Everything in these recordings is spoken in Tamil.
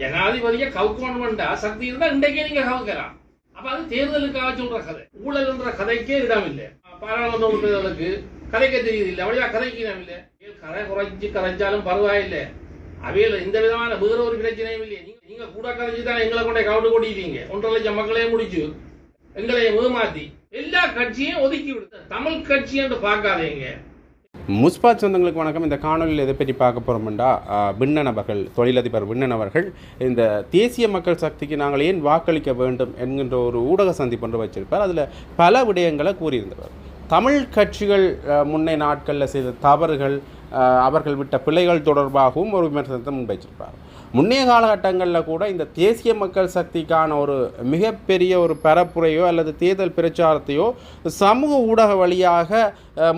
ஜனாதிபதியை கவுக்கணும்டா சக்தி இருந்தா இன்றைக்கே நீங்க கவுக்கலாம். அப்ப அது தேர்தலுக்காக சொல்ற கதை. ஊழல் என்ற கதைக்கே இடம் இல்லை பாராளுமன்ற உறுப்பினர்களுக்கு கதைக்க தெரியுது இல்லை அப்படியா கதைக்கு இடம் இல்லை கதை குறைஞ்சு கதைச்சாலும் பரவாயில்லை. அவையில் எந்த விதமான வேற ஒரு பிரச்சனையும் இல்லையே. நீங்க நீங்க கூட கதைச்சு தான் எங்களை கொண்டே கவுண்டு கொட்டிட்டீங்க. ஒன்றரை லட்சம் மக்களையும் முடிச்சு எங்களை ஏமாத்தி. எல்லா கட்சியும் ஒதுக்கி விடுத்த தமிழ் கட்சி என்று பார்க்காதீங்க. முஸ்பாத் சொந்தங்களுக்கு வணக்கம். இந்த காணொலியில் எதை பற்றி பார்க்க போகிறோம்டா பின்னன் அவர்கள் தொழிலதிபர் பின்னன் அவர்கள் இந்த தேசிய மக்கள் சக்திக்கு நாங்கள் ஏன் வாக்களிக்க வேண்டும் என்கின்ற ஒரு ஊடக சந்திப்பு ஒன்று வச்சிருப்பார். அதில் பல விடயங்களை கூறியிருந்தவர். தமிழ் கட்சிகள் முன்னை நாட்களில் செய்த தவறுகள் அவர்கள் விட்ட பிழைகள் தொடர்பாகவும் ஒரு விமர்சனத்தை முன்வைச்சிருப்பார். முன்னைய காலகட்டங்களில் கூட இந்த தேசிய மக்கள் சக்திக்கான ஒரு மிகப்பெரிய ஒரு பரப்புரையோ அல்லது தேர்தல் பிரச்சாரத்தையோ சமூக ஊடக வழியாக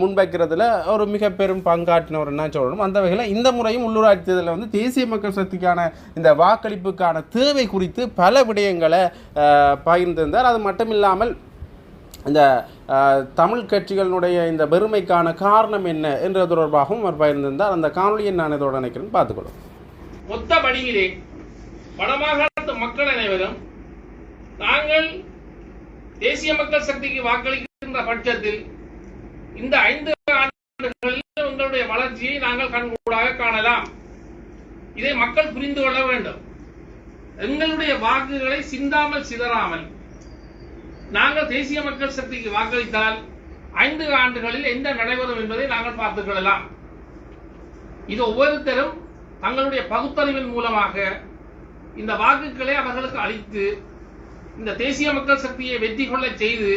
முன்வைக்கிறதுல ஒரு மிக பெரும் பங்காற்றினவர் என்ன சொல்லணும்? அந்த வகையில் இந்த முறையும் உள்ளூராட்சி தேர்தலில் வந்து தேசிய மக்கள் சக்திக்கான இந்த வாக்களிப்புக்கான தேவை குறித்து பல விடயங்களை பகிர்ந்திருந்தார். அது மட்டும் இல்லாமல் இந்த தமிழ் கட்சிகளினுடைய இந்த பெருமைக்கான காரணம் என்ன என்ற தொடர்பாகவும் அவர் பகிர்ந்திருந்தார். அந்த காணொலியை நான் இதோட நினைக்கிறேன் பார்த்துக்கொள்ளும் மொத்த வடிவிலே வடமாகாணத்து மக்கள் அனைவரும் நாங்கள் தேசிய மக்கள் சக்திக்கு வாக்களிக்கின்ற பட்சத்தில் இந்த ஐந்து ஆண்டுகளில் உங்களுடைய வளர்ச்சியை நாங்கள் கண்கூடாக காணலாம். இதை மக்கள் புரிந்து கொள்ள வேண்டும். எங்களுடைய வாக்குகளை சிந்தாமல் சிதறாமல் நாங்கள் தேசிய மக்கள் சக்திக்கு வாக்களித்தால் ஐந்து ஆண்டுகளில் என்ன நடைபெறும் என்பதை நாங்கள் பார்த்துக் கொள்ளலாம். இது ஒவ்வொருத்தரும் தங்களுடைய பகுத்தறிவின் மூலமாக இந்த வாக்குகளை அவர்களுக்கு அளித்து இந்த தேசிய மக்கள் சக்தியை வெற்றி கொள்ளச் செய்து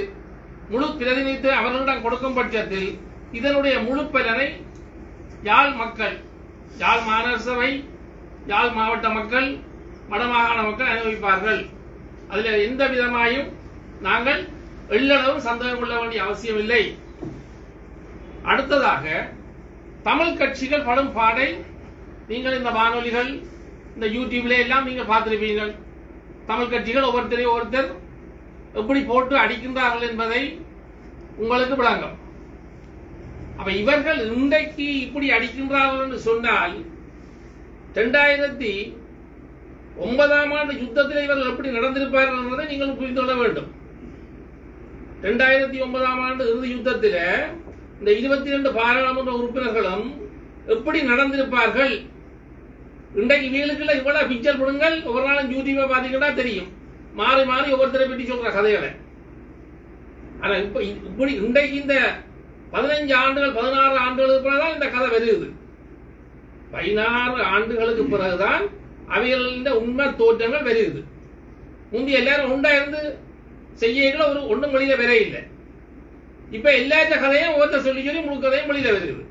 முழு பிரதிநிதித்துவம் அவர்களிடம் கொடுக்கும் பட்சத்தில் இதனுடைய முழு பலனை யாழ் மக்கள் யாழ் மாநகர சபை யாழ் மாவட்ட மக்கள் வடமாகாண மக்கள் அனுபவிப்பார்கள். அதில் எந்த விதமாயும் நாங்கள் எள்ளளவும் சந்தேகம் கொள்ள வேண்டிய அவசியமில்லை அடுத்ததாக தமிழ் கட்சிகள் படும் பாடை நீங்கள் இந்த வானொலிகள் இந்த யூடியூப்ல எல்லாம் நீங்கள் பார்த்திருப்பீர்கள். தமிழ் கட்சிகள் ஒவ்வொருத்தரையும் ஒருத்தர் எப்படி போட்டு அடிக்கின்றார்கள் என்பதை உங்களுக்கு விளங்கும். அப்ப இவர்கள் இன்றைக்கு இப்படி அடிக்கின்றார்கள் என்று சொன்னால் இரண்டாயிரத்தி ஒன்பதாம் ஆண்டு யுத்தத்தில் இவர்கள் எப்படி நடந்திருப்பார்கள் என்பதை நீங்கள் புரிந்து கொள்ள வேண்டும். இரண்டாயிரத்தி ஒன்பதாம் ஆண்டு இறுதி யுத்தத்தில் இந்த இருபத்தி ரெண்டு பாராளுமன்ற உறுப்பினர்களும் எப்படி நடந்திருப்பார்கள் இன்றைக்கு வீலுக்குள்ள இவ்வளவு பிக்சர் பண்ணுங்கள் ஒவ்வொரு நாளும் யூடியூபை பார்த்தீங்கன்னா தெரியும். மாறி மாறி ஒவ்வொருத்தரை பற்றி சொல்ற கதைகளை. ஆனா இப்ப இப்படி இன்றைக்கு இந்த பதினஞ்சு ஆண்டுகள் பதினாறு ஆண்டுகளுக்கு பிறகுதான் இந்த கதை வருது. பதினாறு ஆண்டுகளுக்கு பிறகுதான் அவைகளின் உண்மை தோற்றங்கள் வருது. முந்தி எல்லாரும் உண்டா இருந்து செய்யல ஒரு ஒன்றும் வெளியில வர இல்லை இப்ப எல்லாத்த கதையும் ஒவ்வொருத்தர் சொல்லி சொல்லி முழு கதையும் வெளியில வருது.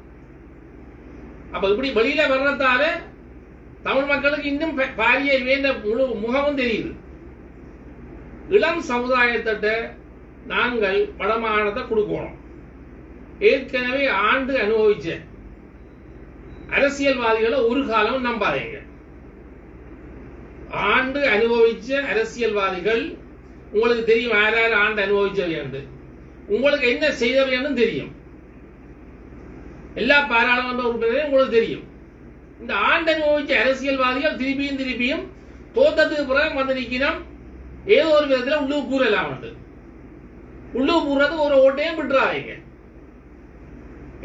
அப்ப இப்படி வெளியில வர்றதால தமிழ் மக்களுக்கு இன்னும் பாரிய வேண்ட முழு முகமும் தெரியுது. இளம் சமுதாயத்திட்ட நாங்கள் வடமாகாணத்தை கொடுக்கணும். ஏற்கனவே ஆண்டு அனுபவிச்ச அரசியல்வாதிகளை ஒரு காலம் நம்பாதீங்க. ஆண்டு அனுபவிச்ச அரசியல்வாதிகள் உங்களுக்கு தெரியும் யார் ஆண்டு அனுபவிச்சவை என்று. உங்களுக்கு என்ன செய்தவைன்னு தெரியும். எல்லா பாராளுமன்ற உறுப்பினரையும் உங்களுக்கு தெரியும். இந்த ஆண்டை நோய்ச்ச அரசியல்வாதிகள் திருப்பியும் திருப்பியும் தோத்தத்துக்கு பிறகு வந்து ஏதோ ஒரு விதத்துல உள்ளூர் கூறலாம் வந்து உள்ளூர் கூறது ஒரு ஓட்டையும் விட்டுறாதீங்க.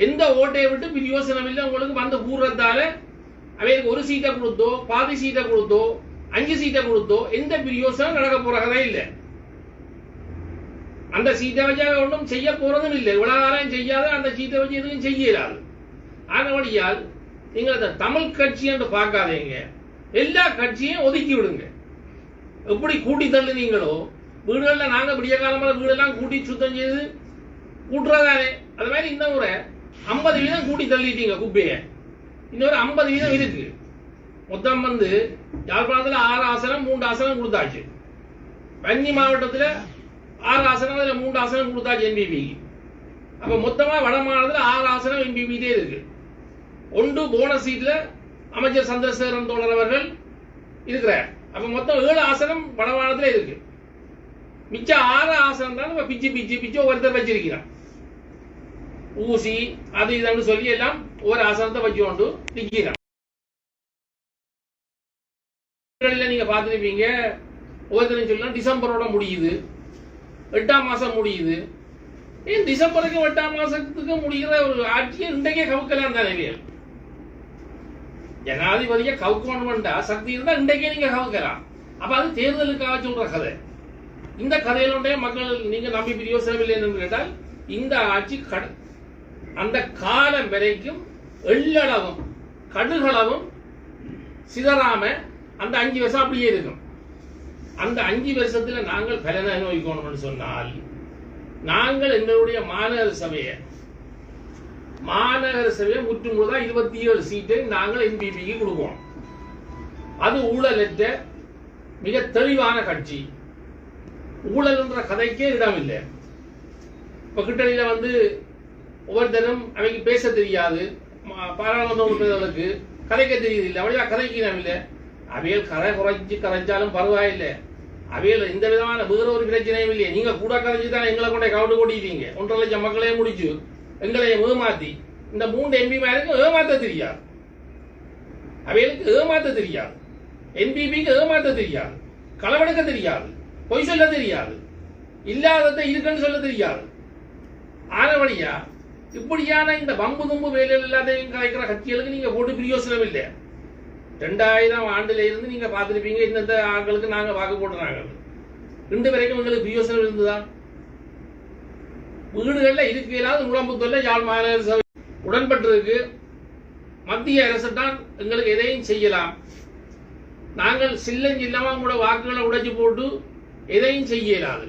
எந்த ஓட்டையை விட்டு பிரயோசனம் இல்லை உங்களுக்கு வந்து கூறுறதால அவைக்கு ஒரு சீட்டை கொடுத்தோ பாதி சீட்டை கொடுத்தோ அஞ்சு சீட்டை கொடுத்தோ எந்த பிரயோசனம் நடக்க போறதே இல்லை. அந்த சீட்டை வச்சா ஒன்றும் செய்ய போறதும் இல்லை. இவ்வளவு காலம் செய்யாத அந்த சீட்டை வச்சு எதுவும் செய்யலாது. ஆனபடியால் நீங்கள் அந்த தமிழ் கட்சி என்று பார்க்காதீங்க. எல்லா கட்சியும் ஒதுக்கி விடுங்க எப்படி கூட்டி தள்ளுனீங்களோ வீடுகளில் நாங்க விடிய காலமாக வீடெல்லாம் கூட்டி சுத்தம் செய்து கூட்டுறதானே? அது மாதிரி இந்த முறை ஐம்பது வீதம் கூட்டி தள்ளிட்டீங்க குப்பையை. இன்னொரு ஐம்பது வீதம் இருக்கு. மொத்தம் வந்து யாழ்ப்பாணத்தில் ஆறு ஆசனம் மூன்று ஆசனம் கொடுத்தாச்சு. வன்னி மாவட்டத்தில் ஆறு ஆசனம் அதில் மூன்று ஆசனம் கொடுத்தாச்சு என்பிபிக்கு அப்ப மொத்தமா வட மாநிலத்தில் ஆறு ஆசனம் என்பிபிட்டே இருக்கு. ஒன்று போனஸ் சீட்ல அமைச்சர் சந்திரசேகரன் தோழர் அவர்கள் இருக்கிறார். அப்ப மொத்தம் ஏழு ஆசனம் வட இருக்கு. மிச்ச ஆறு ஆசனம் தான் நம்ம பிச்சு பிச்சு பிச்சு ஒருத்தர் வச்சிருக்கிறான் ஊசி அது இதுன்னு சொல்லி எல்லாம் ஒரு ஆசனத்தை வச்சு கொண்டு நிற்கிறான் நீங்க பார்த்துருப்பீங்க ஒவ்வொருத்தரும் சொல்லலாம் டிசம்பரோட முடியுது. எட்டாம் மாசம் முடியுது. ஏன் டிசம்பருக்கு எட்டாம் மாசத்துக்கு முடிகிற ஒரு ஆட்சியை இன்றைக்கே கவுக்கலாம் தானே இல்லையா? ஜனாதிபதியை கவுக்கணும்டா சக்தி இருந்தா இன்றைக்கே நீங்க கவுக்கலாம். அப்ப அது தேர்தலுக்காக சொல்ற கதை. இந்த கதையிலுடைய மக்கள் நீங்க நம்பி பிரயோசனம் என்று கேட்டால் இந்த ஆட்சி கட- அந்த காலம் வரைக்கும் எள்ளளவும் கடுகளவும் சிதறாம அந்த அஞ்சு வருஷம் அப்படியே இருக்கும். அந்த அஞ்சு வருஷத்துல நாங்கள் பலனை அனுபவிக்கணும்னு சொன்னால் நாங்கள் எங்களுடைய மாநகர சபையை மாநகர சபையை முற்று முழுதா இருபத்தி ஏழு சீட்டை நாங்கள் என்பிபிக்கு கொடுப்போம். அது ஊழலற்ற மிக தெளிவான கட்சி. ஊழல் என்ற கதைக்கே இடமில்லை. இப்ப கிட்டடியில வந்து ஒவ்வொருத்தரும் அவைக்கு பேச தெரியாது. ம- பாராளுமன்ற உறுப்பினர்களுக்கு கதைக்க தெரியுது இல்லை அப்படியா கதைக்கு இடமில்லை. அவையில் கரை குறைச்சு கதைச்சாலும் பரவாயில்லை. அவையில் எந்த விதமான வேற ஒரு பிரச்சனையும் இல்லையே. நீங்க கூட கதைச்சு தான் எங்களை கொண்டே கவுண்டு கொட்டிட்டீங்க. ஒன்றரை லட்சம் மக்களே முடிச்சு. எங்களை ஏமாத்தி. இந்த மூன்று எம்பி ஏமாத்த தெரியாது. அவைகளுக்கு ஏமாத்த தெரியாது. என்பிபிக்கு ஏமாத்த தெரியாது. களவெடுக்க தெரியாது. பொய் சொல்ல தெரியாது. இல்லாததை இருக்குன்னு சொல்ல தெரியாது. ஆனவழியா இப்படியான இந்த பம்பு தும்பு வேலையில் எல்லாத்தையும் கலைக்கிற கட்சிகளுக்கு நீங்க போட்டு பிரியோசனம் இல்லை. ரெண்டாயிரம் ஆண்டுல இருந்து நீங்க பார்த்துருப்பீங்க இந்தந்த ஆட்களுக்கு நாங்க வாக்கு போடுறாங்க ரெண்டு வரைக்கும் எங்களுக்கு பிரியோசனம் இருந்ததா? வீடுகளில் இருக்கையிலாவது உடம்பு யாழ் மாநகர சபை உடன்பட்டிருக்கு. மத்திய அரசு தான் எங்களுக்கு எதையும் செய்யலாம். நாங்கள் சில்லஞ்சில்லமா கூட வாக்குகளை உடைச்சு போட்டு எதையும் செய்ய இயலாது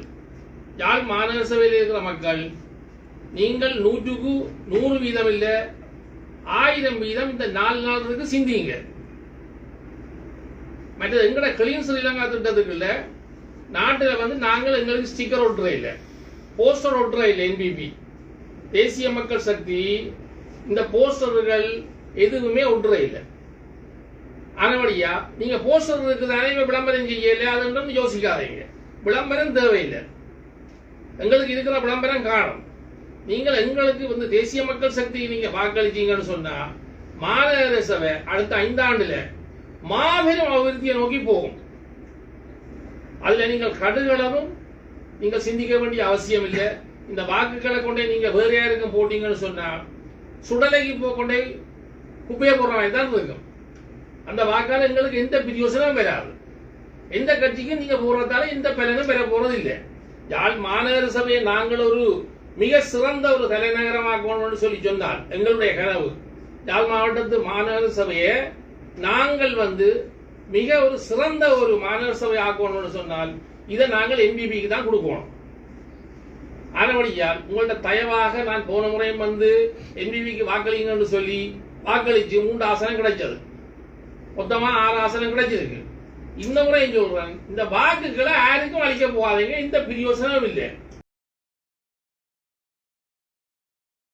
யாழ் மாநகர சபையில் இருக்கிற மக்கள் நீங்கள் நூற்றுக்கு நூறு வீதம் இல்ல ஆயிரம் வீதம் இந்த நாலு நாளுக்கு சிந்திங்க. மற்றது எங்கட கிளீன் ஸ்ரீலங்கா திட்டத்துக்குள்ள நாட்டில் வந்து நாங்கள் எங்களுக்கு ஸ்டிக்கர் ஒட்டுற இல்லை போஸ்டர் ஒற்றை இல்லை என்பிபி தேசிய மக்கள் சக்தி இந்த போஸ்டர்கள் எதுவுமே ஒற்றை இல்லை. ஆனபடியா நீங்க போஸ்டர் இருக்குதானே இப்ப விளம்பரம் செய்யல அதுன்றும் யோசிக்காதீங்க. விளம்பரம் தேவையில்லை. எங்களுக்கு இருக்கிற விளம்பரம் காணும் நீங்கள் எங்களுக்கு வந்து தேசிய மக்கள் சக்தி நீங்க வாக்களிச்சீங்கன்னு சொன்னா மாநகர சபை அடுத்த ஐந்தாண்டுல மாபெரும் அபிவிருத்தியை நோக்கி போகும். அதுல நீங்கள் கடுகளவும் நீங்கள் சிந்திக்க வேண்டிய அவசியம் இல்லை. இந்த வாக்குகளை கொண்டே நீங்க வேறு யாருக்கும் போட்டீங்கன்னு சொன்னா சுடலைக்கு போ கொண்டே குப்பையை போடுறாங்க தான் இருக்கும். அந்த வாக்கால் எங்களுக்கு எந்த பிரயோசனமும் வராது. எந்த கட்சிக்கும் நீங்க போடுறதால எந்த பலனும் பெற போறது இல்லை யாழ் மாநகர சபையை நாங்கள் ஒரு மிக சிறந்த ஒரு தலைநகரமாக்கணும்னு சொல்லி சொன்னால் எங்களுடைய கனவு. யாழ் மாவட்டத்து மாநகர சபையை நாங்கள் வந்து மிக ஒரு சிறந்த ஒரு மாநகர சபை ஆக்கணும்னு சொன்னால் இதை நாங்கள் எம்பிபிக்கு தான் கொடுக்கணும். ஆனபடியால் உங்கள்ட்ட தயவாக நான் போன முறையும் வந்து எம்பிபிக்கு வாக்களிங்கன்னு சொல்லி வாக்களிச்சு மூன்று ஆசனம் கிடைச்சது. மொத்தமா ஆறு ஆசனம் கிடைச்சிருக்கு. இந்த முறை சொல்றேன்? இந்த வாக்குகளை யாருக்கும் அளிக்க போகாதீங்க. இந்த பிரியோசனம் இல்லை.